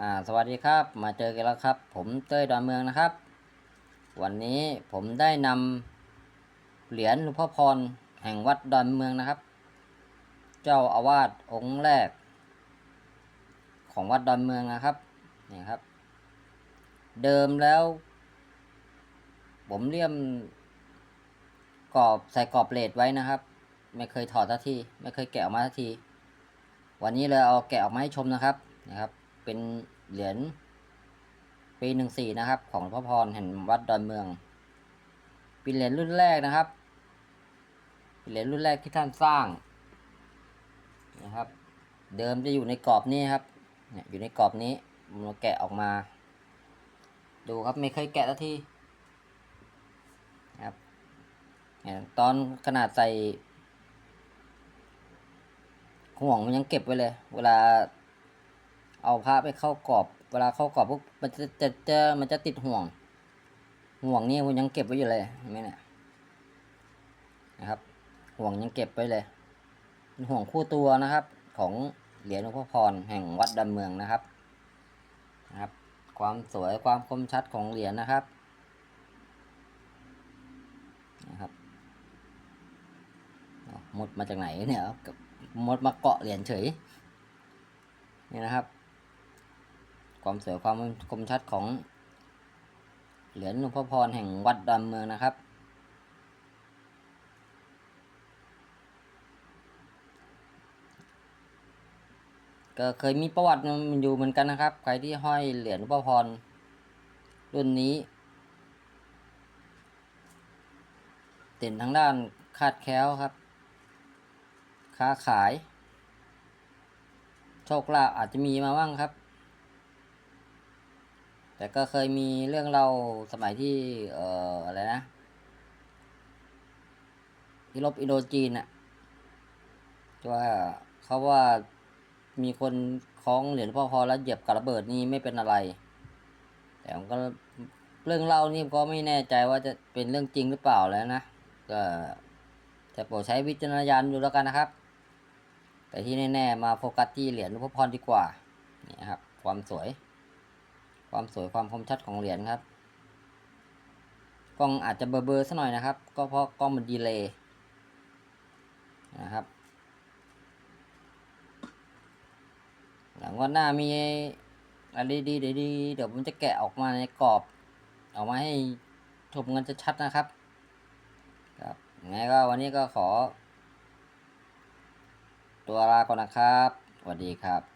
อ่าสวัสดีครับมาเจอกันแล้วครับ ผมเต้ยดอนเมืองนะครับ วันนี้ผมได้นำเหรียญหลวงพ่อพรแห่งวัดดอนเมืองนะครับ เจ้าอาวาสองค์แรก ของวัดดอนเมืองนะครับนี่ครับ เดิมแล้ว ผมเลี่ยมกรอบใส่กรอบเลดไว้นะครับ ไม่เคยถอดสักทีไม่เคยแกะออกมาสักที วันนี้เลยเอาแกะออกมาให้ชมนะครับนะครับ เป็นเหรียญปีหนึ่งสี่นะครับ ของพ่อพรแห่งวัดดอนเมือง เป็นเหรียญรุ่นแรกนะครับ เป็นเหรียญรุ่นแรกที่ท่านสร้างนะครับ เดิมจะอยู่ในกรอบนี้ครับเนี่ยอยู่ในกรอบนี้มาแกะออกมา ดูครับไม่เคยแกะสักทีนะครับตอนขนาดใส่ห่วงมันยังเก็บไว้เลย เวลา เอาพระไปเข้ากรอบ เวลาเข้ากรอบปุ๊บมันจะจะจะมันจะติดห่วง ห่วงนี่มันยังเก็บไว้อยู่เลยเห็นไหมเนี่ยนะครับ ห่วงยังเก็บไว้เลยเป็นห่วงคู่ตัวนะครับ ของเหรียญหลวงพ่อพรแห่งวัดดำเมืองนะครับนะครับ ความสวยความคมชัดของเหรียญนะครับนะครับหมดมาจากไหนเนี่ยหมดมาเกาะเหรียญเฉยนี่นะครับ ความสวยความคมชัดของ เหรียญหลวงพ่อพรแห่งวัดดอนเมืองนะครับ ก็เคยมีประวัติมันอยู่เหมือนกันนะครับ ใครที่ห้อยเหรียญหลวงพ่อพรรุ่นนี้เด่นทางด้านคาดแคล้วครับ ค้าขาย โชคลาภอาจจะมีมาบ้างครับ แต่ก็เคยมีเรื่องเราสมัยที่ เอ่อ อะไรนะ ที่ลบอินโดจีนอะว่าเขาว่ามีคนคล้องเหรียญพ่อพอแล้วเหยียบกับระเบิดนี่ไม่เป็นอะไร แต่ผมก็เรื่องเล่านี่ก็ไม่แน่ใจว่าจะเป็นเรื่องจริงหรือเปล่าแล้วนะ ก็แต่โปรดใช้วิจารณญาณดูแล้วกันนะครับ แต่ที่แน่ ๆ มาโฟกัสที่เหรียญหลวงพ่อพรดีกว่า นี่ครับ ความสวย ความสวยความคมชัดของเหรียญครับ กล้องอาจจะเบลอๆสักหน่อยนะครับ ก็เพราะกล้องมันดีเลย์นะครับ หลังวันหน้ามีอะไรดีๆเดี๋ยวดีเดี๋ยวผมจะแกะออกมาในกรอบ ออกมาให้ชมกันชัดๆนะครับ ครับยังไงก็วันนี้ก็ขอ ตัวลาก่อนนะครับสวัสดีครับ